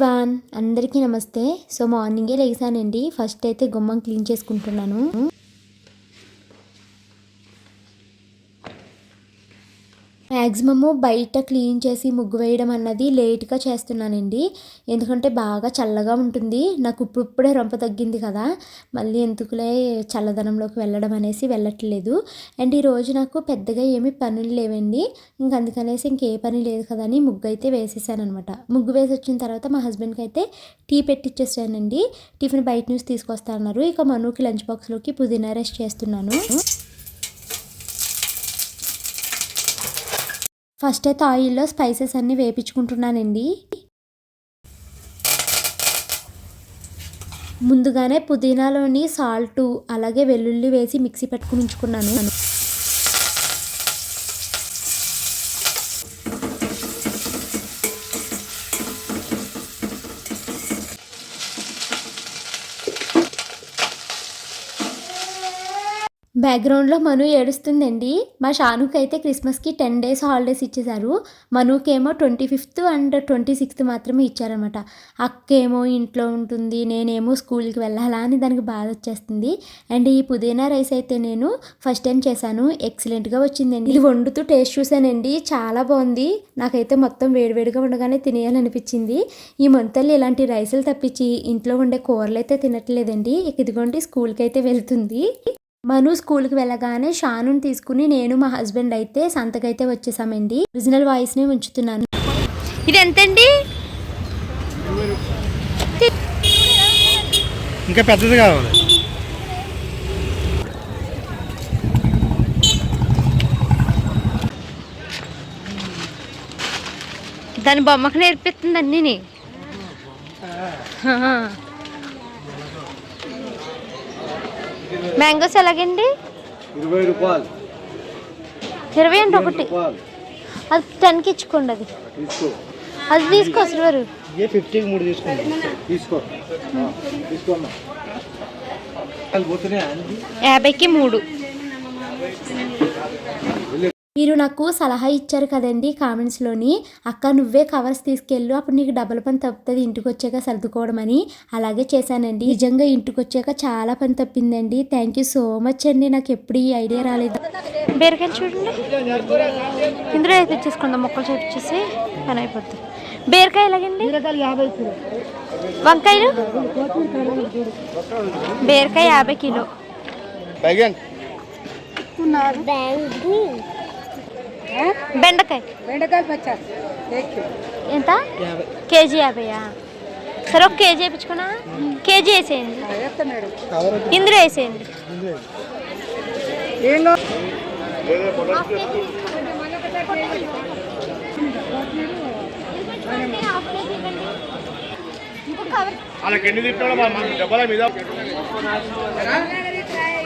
Everyone అందరికీ నమస్తే. So మార్నింగే లేసానండి ఫస్ట్ అయితే గుమ్మం క్లీన్ చేసుకుంటున్నాను. మ్యాక్సిమము బయట క్లీన్ చేసి ముగ్గు వేయడం అన్నది లేట్గా చేస్తున్నానండి. ఎందుకంటే బాగా చల్లగా ఉంటుంది. నాకు ఇప్పుడిప్పుడే రొంప తగ్గింది కదా. మళ్ళీ ఎందుకులే చల్లదనంలోకి వెళ్ళడం అనేసి వెళ్ళట్లేదు. అండ్ ఈరోజు నాకు పెద్దగా ఏమీ పనులు లేవండి. ఇంక అందుకనేసి ఇంకే పని లేదు కదా అని ముగ్గు అయితే వేసేసాను అనమాట ముగ్గు వేసి వచ్చిన తర్వాత మా హస్బెండ్కి అయితే టీ పెట్టిచ్చేసానండి. టిఫిన్ బయట నుంచి తీసుకొస్తా అన్నారు. ఇక మనుకి లంచ్ బాక్స్లోకి పుదీనా రైస్ చేస్తున్నాను. ఫస్ట్ అయితే ఆయిల్లో స్పైసెస్ అన్నీ వేపించుకుంటున్నానండి. ముందుగానే పుదీనాలోని సాల్ట్ అలాగే వెల్లుల్లి వేసి మిక్సీ పెట్టుకుని ఉంచుకున్నాను. బ్యాక్గ్రౌండ్లో మను ఏడుస్తుందండి. మా షానుకి అయితే క్రిస్మస్కి టెన్ డేస్ హాలిడేస్ ఇచ్చేశారు. మనుకేమో twenty fifth and twenty sixth మాత్రమే ఇచ్చారనమాట అక్కేమో ఇంట్లో ఉంటుంది నేనేమో స్కూల్కి వెళ్ళాలా అని దానికి బాధ వచ్చేస్తుంది. అండ్ ఈ పుదీనా రైస్ అయితే నేను ఫస్ట్ టైం చేశాను. ఎక్సలెంట్గా వచ్చిందండి. ఇది వండుతూ టేస్ట్ చూశానండి. చాలా బాగుంది. నాకైతే మొత్తం వేడివేడిగా ఉండగానే తినేయాలనిపించింది. ఈ మంతల్లి ఇలాంటి రైసులు తప్పించి ఇంట్లో ఉండే కూరలు అయితే తినట్లేదండి. ఇక ఇదిగోండి స్కూల్కి అయితే వెళ్తుంది. మను స్కూల్కి వెళ్ళగానే షానుని తీసుకుని నేను మా హస్బెండ్ అయితే సంతకైతే వచ్చేసామండి. ఒరిజినల్ వాయిస్ని ఉంచుతున్నాను. ఇది ఎంతండి ఇంకా పెద్దది కావాలి. దాని బొమ్మకు నేర్పిస్తుంది అన్నీ మ్యాంగోస్ ఎలాగండి? ఇరవై రూపాయలు. ఇరవై అంటే ఒకటి. అది టెన్కి ఇచ్చుకోండి అది. తీసుకో. అది తీసుకో సిల్వరు. ఏ ఫిఫ్టీకి మూడు తీసుకోండి. తీసుకో. తీసుకోమ్మా యాభైకి మూడు. మీరు నాకు సలహా ఇచ్చారు కదండి కామెంట్స్లోని అక్క నువ్వే కవర్స్ తీసుకెళ్ళు అప్పుడు నీకు డబల్ పని తప్పుతుంది ఇంటికి వచ్చాక సర్దుకోవడం అని అలాగే చేశానండి. నిజంగా ఇంటికి వచ్చాక చాలా పని తప్పిందండి. థ్యాంక్ యూ సో మచ్ అండి. నాకు ఎప్పుడు ఈ ఐడియా రాలేదు. బీరకాయలు చూడండి. ఇందులో అయితే తెచ్చేసుకుందాం మొక్కలు చేపించేసి పని అయిపోద్ది. బీరకాయ ఎలాగండి? వంకాయలు? బీరకాయ యాభై కిలో. బెండకాయ. బెండకాయలు పచ్చారు ఎంత? కేజీ యాభైయా? సరే ఒక కేజీ వేయించుకున్నా? కేజీ వేసేయండి. ఇందులో వేసేయండి.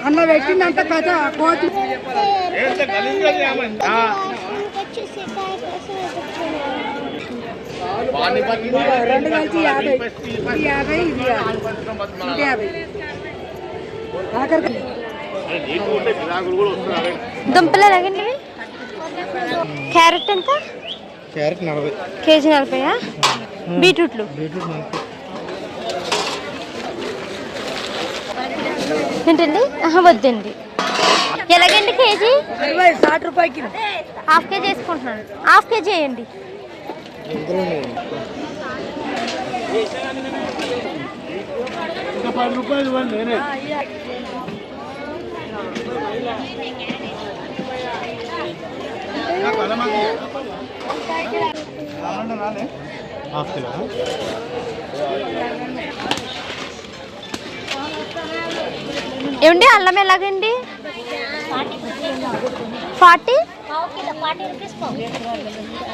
అన్న పెట్టిందంట కథ కోతి రెండు కలిసి యాభై ఇది యాభై ఇది యాభై ఆఖరికి దుంపలు ఎలాగండి? క్యారెట్ ఎంత? క్యారెట్ నలభై. కేజీ నలభైయా? బీట్రూట్లు? ఏంటండి? వద్దండి. ఎలాగండి కేజీ? సాట్ రూపాయకి హాఫ్ కేజీ వేసుకుంటున్నాను. హాఫ్ కేజీ వేయండి. ఇందులో ఉన్నాయి. ఇంకా పది రూపాయలు ఇవ్వండి నేనే. Half kilo. ఏమండి అల్లం ఎలాగండి? ఫార్టీ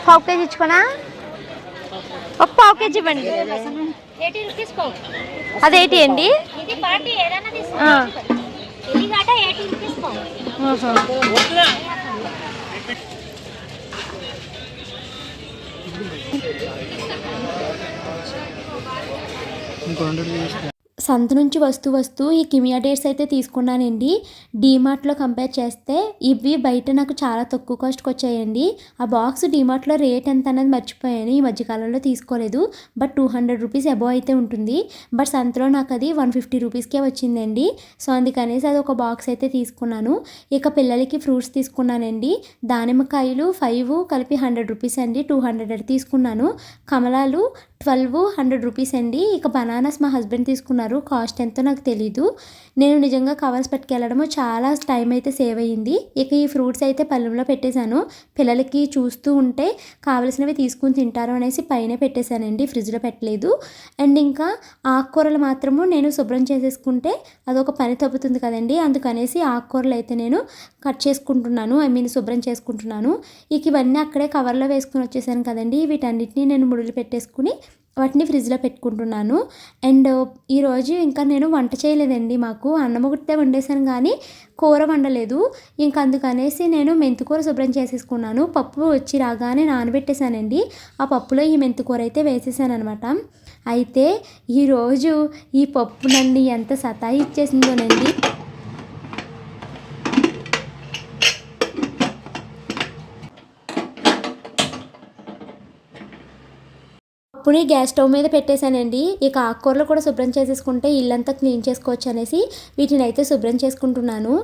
పావు కేజీ ఇచ్చుకోనా? ఒక పావు కేజీ ఇవ్వండి. అది ఎయిటీ అండి. ఇంకో రెండు తీసుకో. సంత నుంచి వస్తూ వస్తూ ఈ కిమియా డేట్స్ అయితే తీసుకున్నానండి. డీమార్ట్లో కంపేర్ చేస్తే ఇవి బయట నాకు చాలా తక్కువ కాస్ట్కి వచ్చాయండి. ఆ బాక్స్ డీమార్ట్లో రేట్ ఎంత అనేది మర్చిపోయాను. ఈ మధ్యకాలంలో తీసుకోలేదు. But two hundred rupees above అయితే ఉంటుంది. బట్ సంతలో నాకు అది వన్ ఫిఫ్టీ రూపీస్కే వచ్చిందండి. సో అందుకనేసి అది ఒక బాక్స్ అయితే తీసుకున్నాను. ఇక పిల్లలకి ఫ్రూట్స్ తీసుకున్నానండి. దానిమ్మకాయలు ఫైవ్ కలిపి హండ్రెడ్ రూపీస్ అండి. టూ హండ్రెడ్ తీసుకున్నాను. కమలాలు ట్వెల్వ్ హండ్రెడ్ రూపీస్ అండి. ఇక బనానాస్ మా హస్బెండ్ తీసుకున్నారు. కాస్ట్ ఎంతో నాకు తెలీదు. నేను నిజంగా కవర్స్ పట్టుకెళ్ళడము చాలా టైం అయితే సేవ్ అయ్యింది. ఇక ఈ ఫ్రూట్స్ అయితే పళ్ళెంలో పెట్టేశాను. పిల్లలకి చూస్తూ ఉంటే కావలసినవి తీసుకుని తింటారు అనేసి పైన పెట్టేశానండి. ఫ్రిడ్జ్లో పెట్టలేదు. అండ్ ఇంకా ఆకుకూరలు మాత్రము నేను శుభ్రం చేసేసుకుంటే అదొక పని తప్పుతుంది కదండి. అందుకనేసి ఆకుకూరలు అయితే నేను కట్ చేసుకుంటున్నాను. ఐ మీన్ శుభ్రం చేసుకుంటున్నాను. ఇక ఇవన్నీ అక్కడే కవర్లో వేసుకుని వచ్చేసాను కదండి. వీటన్నిటిని నేను ముడులు పెట్టేసుకుని వాటిని ఫ్రిడ్జ్లో పెట్టుకుంటున్నాను. అండ్ ఈరోజు ఇంకా నేను వంట చేయలేదండి మాకు. అన్నం ఒకటే వండేసాను కానీ కూర వండలేదు. ఇంక అందుకనేసి నేను మెంతికూర శుభ్రం చేసేసుకున్నాను. పప్పు వచ్చి రాగానే నానబెట్టేశానండి. ఆ పప్పులో ఈ మెంతికూర అయితే వేసేసాను అనమాట అయితే ఈరోజు ఈ పప్పు నన్ను ఎంత సతాయి అప్పుడే గ్యాస్ స్టవ్ మీద పెట్టేశానండి. ఇక ఆకుకూరలు కూడా శుభ్రం చేసేసుకుంటే ఇల్లంతా క్లీన్ చేసుకోవచ్చు అనేసి వీటిని అయితే శుభ్రం చేసుకుంటున్నాను.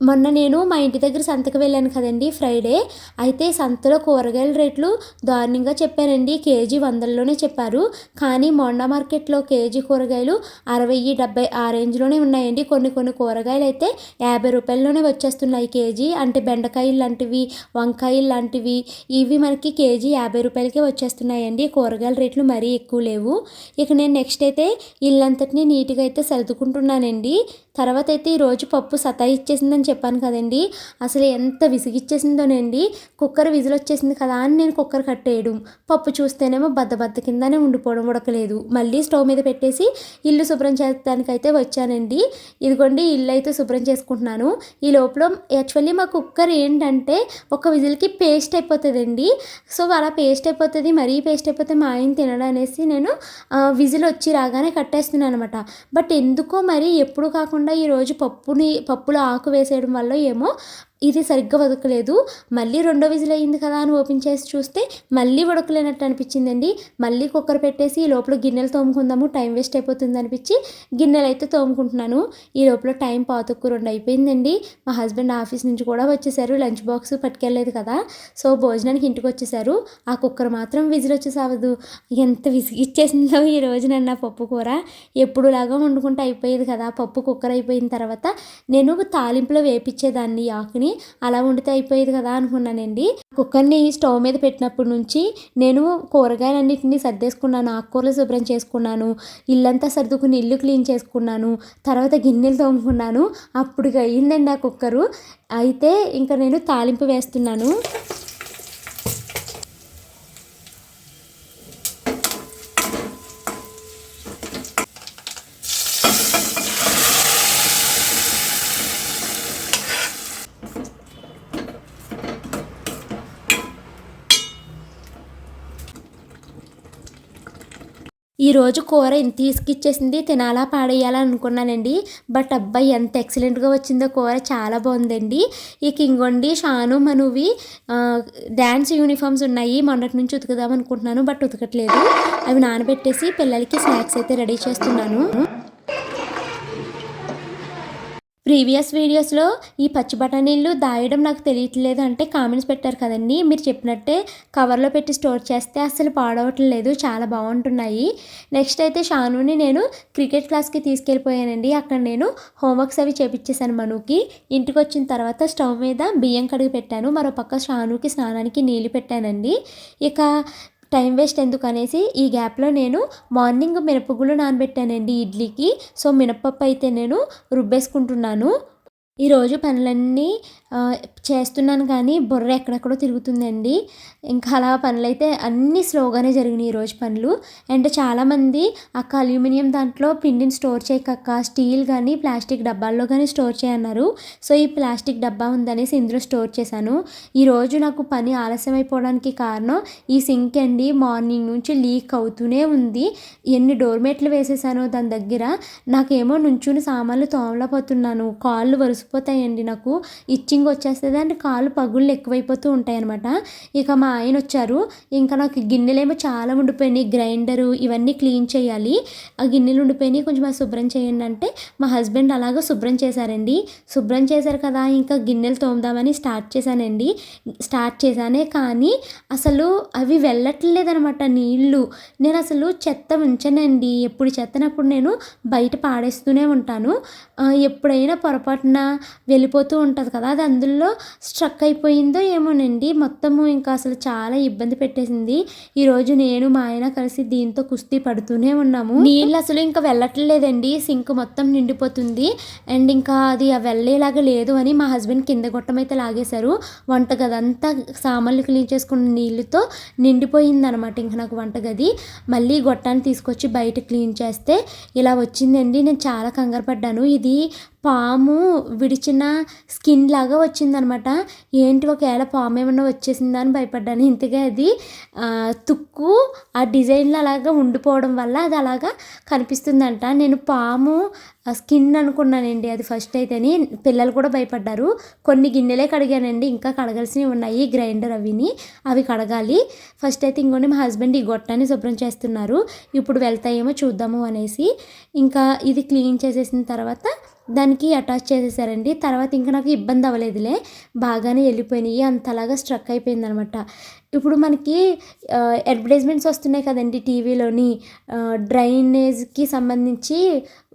మొన్న నేను మా ఇంటి దగ్గర సంతకు వెళ్ళాను కదండి ఫ్రైడే. అయితే సంతలో కూరగాయల రేట్లు దారుణంగా చెప్పారండి. కేజీ వందల్లోనే చెప్పారు. కానీ మొండా మార్కెట్లో కేజీ కూరగాయలు అరవై డెబ్బై ఆ రేంజ్లోనే ఉన్నాయండి. కొన్ని కొన్ని కూరగాయలు అయితే యాభై రూపాయల్లోనే వచ్చేస్తున్నాయి కేజీ. అంటే బెండకాయలు లాంటివి వంకాయలు లాంటివి ఇవి మనకి కేజీ యాభై రూపాయలకే వచ్చేస్తున్నాయండి. కూరగాయల రేట్లు మరీ ఎక్కువ లేవు. ఇక నేను నెక్స్ట్ అయితే ఇల్లంతటినీ నీట్గా అయితే సర్దుకుంటున్నానండి. తర్వాత అయితే ఈరోజు పప్పు సతాయి ఇచ్చేసిందని చెప్పాను కదండి. అసలు ఎంత విసిగిచ్చేసిందోనండి. కుక్కర్ విజిల్ వచ్చేసింది కదా అని నేను కుక్కర్ కట్టేయడం. పప్పు చూస్తేనేమో బద్ద బద్ద కిందనే ఉండిపోవడం ఉడకలేదు. మళ్ళీ స్టవ్ మీద పెట్టేసి ఇల్లు శుభ్రం చేయడానికైతే వచ్చానండి. ఇదిగోండి ఇల్లు అయితే శుభ్రం చేసుకుంటున్నాను. ఈ లోపల యాక్చువల్లీ మా కుక్కర్ ఏంటంటే ఒక విజిల్కి పేస్ట్ అయిపోతుందండి. సో అలా పేస్ట్ అయిపోతుంది మరీ పేస్ట్ అయిపోతే మా ఆయన తినడం అనేసి నేను విజిల్ వచ్చి రాగానే కట్టేస్తున్నాను అనమాట బట్ ఎందుకో మరి ఎప్పుడు కాకుండా ఈరోజు పప్పుని పప్పులో ఆకు వేసేయడం వల్ల ఏమో ఇది సరిగ్గా ఉడకలేదు మళ్ళీ రెండో విజిల్ అయింది కదా అని ఓపెన్ చేసి చూస్తే మళ్ళీ ఉడకలేనట్టు అనిపించిందండి. మళ్ళీ కుక్కర్ పెట్టేసి ఈ లోపల గిన్నెలు తోముకుందాము టైం వేస్ట్ అయిపోతుంది అనిపించి గిన్నెలు అయితే తోముకుంటున్నాను. ఈ లోపల టైం పాతొక్కు రెండు అయిపోయిందండి. మా హస్బెండ్ ఆఫీస్ నుంచి కూడా వచ్చేసారు. లంచ్ బాక్స్ పట్టుకెళ్ళలేదు కదా. సో భోజనానికి ఇంటికి వచ్చేసారు. ఆ కుక్కర్ మాత్రం విజిల్ వచ్చేసావదు ఎంత విసిగిచ్చేసిందో ఈ రోజు నన్ను ఆ పప్పు కూర. ఎప్పుడులాగా వండుకుంటే అయిపోయేది కదా. పప్పు కుక్కర్ అయిపోయిన తర్వాత నేను తాలింపులో వేపించేదాన్ని ఆకుని. ఆకుని అలా వండితే అయిపోయేది కదా అనుకున్నానండి. కుక్కర్ని స్టవ్ మీద పెట్టినప్పటి నుంచి నేను కూరగాయలన్నింటినీ సర్దేసుకున్నాను ఆకుకూరలు శుభ్రం చేసుకున్నాను ఇల్లంతా సర్దుకుని ఇల్లు క్లీన్ చేసుకున్నాను తర్వాత గిన్నెలు తోముకున్నాను. అప్పుడు అయ్యిందండి ఆ కుక్కరు. అయితే ఇంకా నేను తాలింపు వేస్తున్నాను. ఈరోజు కూర తీసుకిచ్చేసింది తినాలా పాడేయాలా అనుకున్నానండి. బట్ అబ్బాయి ఎంత ఎక్సలెంట్గా వచ్చిందో కూర చాలా బాగుందండి. ఈ కింగొండి షాను మనువి డ్యాన్స్ యూనిఫామ్స్ ఉన్నాయి. మొన్నటి నుంచి ఉతుకుదాం అనుకుంటున్నాను బట్ ఉతకట్లేదు. అవి నానబెట్టేసి పిల్లలకి స్నాక్స్ అయితే రెడీ చేస్తున్నాను. ప్రీవియస్ వీడియోస్లో ఈ పచ్చి బఠానీలు దాయడం నాకు తెలియట్లేదు అంటే కామెంట్స్ పెట్టారు కదండి. మీరు చెప్పినట్టే కవర్లో పెట్టి స్టోర్ చేస్తే అస్సలు పాడవట్లేదు చాలా బాగుంటున్నాయి. నెక్స్ట్ అయితే షానుని నేను క్రికెట్ క్లాస్కి తీసుకెళ్ళిపోయానండి. అక్కడ నేను హోంవర్క్స్ అవి చేపించేశాను మనుకి. ఇంటికి వచ్చిన తర్వాత స్టవ్ మీద బియ్యం కడిగి పెట్టాను. మరో పక్క షానుకి స్నానానికి నీళ్ళు పెట్టానండి. ఇక టైం వేస్ట్ ఎందుకు అనేసి ఈ గ్యాప్లో నేను మార్నింగ్ మినపగుళ్ళు నానబెట్టానండి ఇడ్లీకి. సో మినపప్పు అయితే నేను రుబ్బేసుకుంటున్నాను. ఈరోజు పనులన్నీ చేస్తున్నాను కానీ బుర్ర ఎక్కడెక్కడో తిరుగుతుందండి. ఇంకా అలా పనులైతే అన్నీ స్లోగానే జరిగినాయి ఈరోజు పనులు. అండ్ చాలామంది అక్క అల్యూమినియం దాంట్లో పిండిని స్టోర్ చేయకక్క స్టీల్ కానీ ప్లాస్టిక్ డబ్బాల్లో కానీ స్టోర్ చేయన్నారు. సో ఈ ప్లాస్టిక్ డబ్బా ఉందనేసి ఇందులో స్టోర్ చేశాను. ఈరోజు నాకు పని ఆలస్యం అయిపోవడానికి కారణం ఈ సింక్ అండి. మార్నింగ్ నుంచి లీక్ అవుతూనే ఉంది. ఎన్ని డోర్మేట్లు వేసేసానో దాని దగ్గర. నాకేమో నుంచుని సామాన్లు తోమలేకపోతున్నాను. కాళ్ళు వరుస వరిసిపోతాయండి నాకు. ఇచ్చింగ్ వచ్చేస్తుంది అండ్ కాళ్ళు పగుళ్ళు ఎక్కువైపోతూ ఉంటాయి అనమాట ఇక మా ఆయన వచ్చారు. ఇంకా నాకు గిన్నెలేమో చాలా ఉండిపోయినాయి. గ్రైండరు ఇవన్నీ క్లీన్ చేయాలి. ఆ గిన్నెలు ఉండిపోయినాయి. కొంచెం శుభ్రం చేయండి అంటే మా హస్బెండ్ అలాగ శుభ్రం చేశారండి. శుభ్రం చేశారు కదా ఇంకా గిన్నెలు తోముదామని స్టార్ట్ చేశానండి. స్టార్ట్ చేశానే కానీ అసలు అవి వెళ్ళట్లేదనమాట నీళ్ళు. నేను అసలు చెత్త ఉంచనండి. ఎప్పుడు చెత్తనప్పుడు నేను బయట పాడేస్తూనే ఉంటాను. ఎప్పుడైనా పొరపాటున వెళ్ళిపోతూ ఉంటుంది కదా అది అందులో స్ట్రక్ అయిపోయిందో ఏమోనండి. మొత్తము ఇంకా అసలు చాలా ఇబ్బంది పెట్టేసింది. ఈరోజు నేను మా ఆయన కలిసి దీంతో కుస్తీ పడుతూనే ఉన్నాము. నీళ్ళు అసలు ఇంకా వెళ్ళట్లేదండి. సింక్ మొత్తం నిండిపోతుంది. అండ్ ఇంకా అది వెళ్ళేలాగా లేదు అని మా హస్బెండ్ కింద గొట్టమైతే లాగేశారు. వంటగది అంతా సామాన్లు క్లీన్ చేసుకున్న నీళ్ళతో నిండిపోయింది అనమాట ఇంకా నాకు వంటగది. మళ్ళీ గొట్టాన్ని తీసుకొచ్చి బయట క్లీన్ చేస్తే ఇలా వచ్చిందండి. నేను చాలా కంగారు పడ్డాను. ఇది పాము విడిచిన స్కిన్ లాగా వచ్చిందనమాట. ఏంటి ఒకవేళ పాము ఏమన్నా వచ్చేసిందా అని భయపడ్డాను. ఇంతగా అది తుక్కు ఆ డిజైన్లో అలాగా ఉండిపోవడం వల్ల అది అలాగా కనిపిస్తుందంట. నేను పాము స్కిన్ అనుకున్నానండి. అది ఫస్ట్ అయితేని పిల్లలు కూడా భయపడ్డారు. కొన్ని గిన్నెలే కడిగానండి. ఇంకా కడగాల్సినవి ఉన్నాయి. గ్రైండర్ అవిని. అవి కడగాలి. ఫస్ట్ అయితే ఇంకోటి మా హస్బెండ్ ఈ గొట్టాన్ని శుభ్రం చేస్తున్నారు. ఇప్పుడు వెళ్తాయేమో చూద్దాము అనేసి. ఇంకా ఇది క్లీన్ చేసేసిన తర్వాత దానికి అటాచ్ చేసేసారండి. తర్వాత ఇంకా నాకు ఇబ్బంది అవ్వలేదులే. బాగానే వెళ్ళిపోయినాయి. అంతలాగా స్ట్రక్ అయిపోయింది అనమాట ఇప్పుడు మనకి అడ్వర్టైజ్మెంట్స్ వస్తున్నాయి కదండి టీవీలోని. డ్రైనేజ్కి సంబంధించి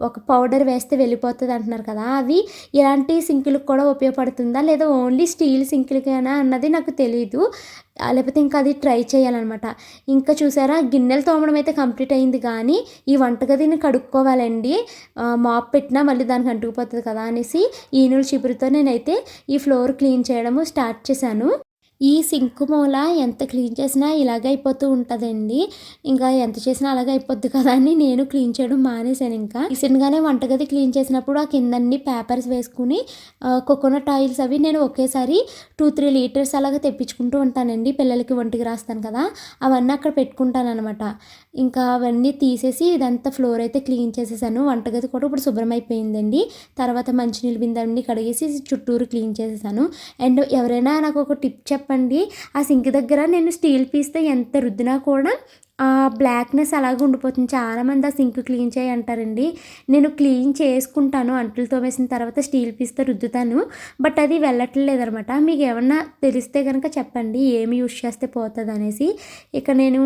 ఒక పౌడర్ వేస్తే వెళ్ళిపోతుంది అంటున్నారు కదా. అవి ఇలాంటి సింకులకు కూడా ఉపయోగపడుతుందా? లేదా ఓన్లీ స్టీల్ సింకులకేనా అన్నది నాకు తెలియదు లేకపోతే ఇంకా అది ట్రై చేయాలన్నమాట. ఇంకా చూసారా గిన్నెలు తోమడం అయితే కంప్లీట్ అయింది కానీ ఈ వంటగదిని కడుక్కోవాలండి. మాప్ పెట్టినా మళ్ళీ దానికి అంటుకుపోతుంది కదా అనేసి ఈనుల చిపురుతో నేనైతే ఈ ఫ్లోర్ క్లీన్ చేయడము స్టార్ట్ చేశాను. ఈ సింక్ మూల ఎంత క్లీన్ చేసినా ఇలాగ అయిపోతూ ఉంటుందండి. ఇంకా ఎంత చేసినా అలాగే అయిపోద్ది కదా అని నేను క్లీన్ చేయడం మానేశాను ఇంకా. రీసెంట్గానే వంటగది క్లీన్ చేసినప్పుడు ఆ కిందన్ని పేపర్స్ వేసుకుని కోకోనట్ ఆయిల్స్ అవి నేను ఒకేసారి టూ త్రీ లీటర్స్ అలాగ తెప్పించుకుంటూ ఉంటానండి. పిల్లలకి ఒంటికి రాస్తాను కదా అవన్నీ అక్కడ పెట్టుకుంటాను అనమాట ఇంకా అవన్నీ తీసేసి ఇదంతా ఫ్లోర్ అయితే క్లీన్ చేసేసాను. వంటగది కూడా ఇప్పుడు శుభ్రం అయిపోయిందండి. తర్వాత మంచినీళ్ళు బిందన్నీ కడిగేసి చుట్టూరు క్లీన్ చేసేసాను. అండ్ ఎవరైనా నాకు ఒక టిప్ చెప్పండి చెప్పండి. ఆ సింక్ దగ్గర నేను స్టీల్ పీస్తో ఎంత రుద్దినా కూడా బ్లాక్నెస్ అలాగే ఉండిపోతుంది. చాలామంది ఆ సింక్ క్లీన్ చేయి అంటారండి. నేను క్లీన్ చేసుకుంటాను అంట్లు తోమేసిన తర్వాత స్టీల్ పీస్తో రుద్దుతాను బట్ అది వెళ్ళట్లేదు అనమాట మీకు ఏమన్నా తెలిస్తే కనుక చెప్పండి ఏమి యూస్ చేస్తే పోతుంది అనేసి ఇక నేను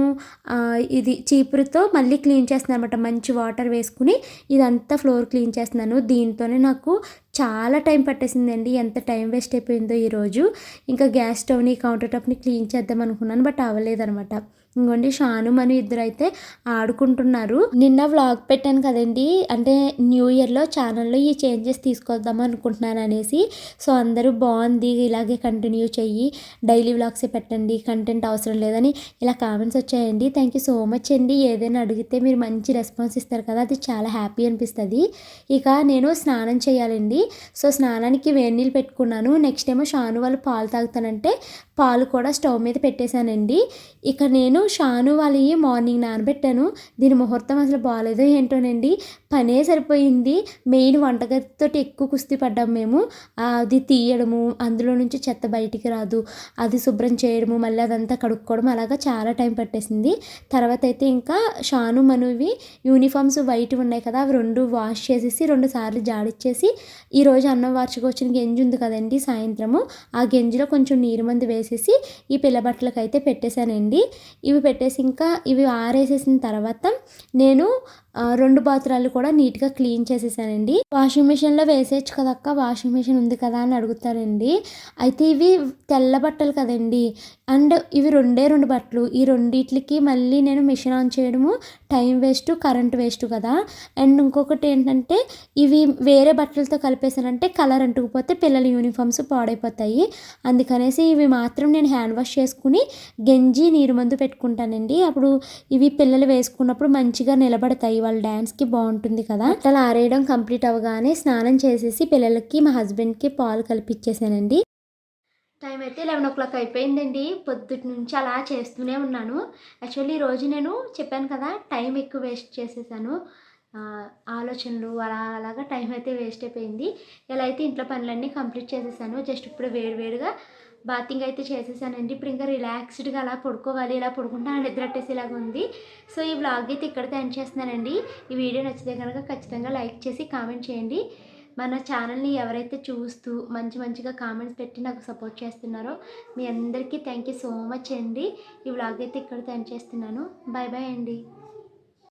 ఇది చీపురుతో మళ్ళీ క్లీన్ చేస్తున్నాను అనమాట మంచి వాటర్ వేసుకుని ఇదంతా ఫ్లోర్ క్లీన్ చేస్తున్నాను. దీంతోనే నాకు చాలా టైం పట్టేసిందండి. ఎంత టైం వేస్ట్ అయిపోయిందో ఈరోజు. ఇంకా గ్యాస్ స్టవ్ని కౌంటర్ టాప్ని క్లీన్ చేద్దాం అనుకున్నాను బట్ అవ్వలేదనమాట. ఇంకోండి షాను మను ఇద్దరు అయితే ఆడుకుంటున్నారు. నిన్న వ్లాగ్ పెట్టాను కదండి. అంటే న్యూ ఇయర్లో ఛానల్లో ఈ చేంజెస్ తీసుకొద్దాం అనుకుంటున్నాను అనేసి. సో అందరూ బాగుంది. ఇలాగే కంటిన్యూ చెయ్యి. డైలీ వ్లాగ్సే పెట్టండి. కంటెంట్ అవసరం లేదని ఇలా కామెంట్స్ వచ్చాయండి. థ్యాంక్ యూ సో మచ్ అండి. ఏదైనా అడిగితే మీరు మంచి రెస్పాన్స్ ఇస్తారు కదా. అది చాలా హ్యాపీ అనిపిస్తుంది. ఇక నేను స్నానం చేయాలండి. సో స్నానానికి వేడి నీళ్ళు పెట్టుకున్నాను. నెక్స్ట్ ఏమో షాను వాళ్ళు పాలు తాగుతానంటే పాలు కూడా స్టవ్ మీద పెట్టేశానండి. ఇక నేను షాను వాళ్ళవి మార్నింగ్ నానబెట్టాను. దీని ముహూర్తం అసలు బాగాలేదో ఏంటోనండి. పనే సరిపోయింది. మెయిన్ వంటగదితో ఎక్కువ కుస్తీ పడ్డాం మేము. అది తీయడము అందులో నుంచి చెత్త బయటికి రాదు. అది శుభ్రం చేయడము మళ్ళీ అదంతా కడుక్కోవడం అలాగా చాలా టైం పట్టేసింది. తర్వాత అయితే ఇంకా షాను మనువి యూనిఫామ్స్ వైట్ ఉన్నాయి కదా అవి రెండు వాష్ చేసేసి రెండు సార్లు జాడిచ్చేసి ఈరోజు అన్నం వార్చుకొచ్చిన గెంజి ఉంది కదండి సాయంత్రము. ఆ గెంజిలో కొంచెం నీరు మంది వేసేసి ఈ పిల్లబట్టలకు అయితే పెట్టేశానండి. ఇవి పెట్టేసి ఇంకా ఇవి ఆరేసేసిన తర్వాత నేను రెండు పాత్రలు కూడా నీట్గా క్లీన్ చేసేసానండి. వాషింగ్ మిషన్లో వేసేయచ్చు కదక్క వాషింగ్ మిషన్ ఉంది కదా అని అడుగుతారండి. అయితే ఇవి తెల్ల బట్టలు కదండి. అండ్ ఇవి రెండే రెండు బట్టలు. ఈ రెండిట్లకి మళ్ళీ నేను మిషన్ ఆన్ చేయడము టైం వేస్ట్ కరెంట్ వేస్ట్ కదా. అండ్ ఇంకొకటి ఏంటంటే ఇవి వేరే బట్టలతో కలిపేసానంటే కలర్ అంటుకుపోతే పిల్లల యూనిఫామ్స్ పాడైపోతాయి. అందుకనేసి ఇవి మాత్రం నేను హ్యాండ్ వాష్ చేసుకుని గంజి నీరు మందు పెట్టుకుంటానండి. అప్పుడు ఇవి పిల్లలు వేసుకున్నప్పుడు మంచిగా నిలబడతాయి. వాళ్ళ డ్యాన్స్కి బాగుంటుంది కదా. అట్లా ఆరేయడం కంప్లీట్ అవ్వగానే స్నానం చేసేసి పిల్లలకి మా హస్బెండ్కి పాలు కలిపిచ్చేసానండి టైం అయితే లెవెన్ ఓ క్లాక్ అయిపోయిందండి. పొద్దుటి నుంచి అలా చేస్తూనే ఉన్నాను. యాక్చువల్లీ రోజు నేను చెప్పాను కదా టైం ఎక్కువ వేస్ట్ చేసేసాను. ఆలోచనలు అలా అలాగా టైం అయితే వేస్ట్ అయిపోయింది. ఇలా అయితే ఇంట్లో పనులన్నీ కంప్లీట్ చేసేసాను. జస్ట్ ఇప్పుడు వేడివేడిగా బాతింగ్ అయితే చేసేసానండి. ఇప్పుడు ఇంకా రిలాక్స్డ్గా అలా పడుకోవాలి ఇలా పడుకుంటే ఆ నిద్ర ఉంది. సో ఈ వ్లాగ్ అయితే ఇక్కడితో ఎండ్ చేస్తున్నానండి. ఈ వీడియో నచ్చితే కనుక ఖచ్చితంగా లైక్ చేసి కామెంట్ చేయండి. మన ఛానల్ని ఎవరైతే చూస్తూ మంచి మంచిగా కామెంట్స్ పెట్టి నాకు సపోర్ట్ చేస్తున్నారో మీ అందరికీ థ్యాంక్ యూ సో మచ్ అండి. ఈ వ్లాగ్ అయితే ఇక్కడితో ఎండ్ చేస్తున్నాను. బాయ్ బాయ్ అండి.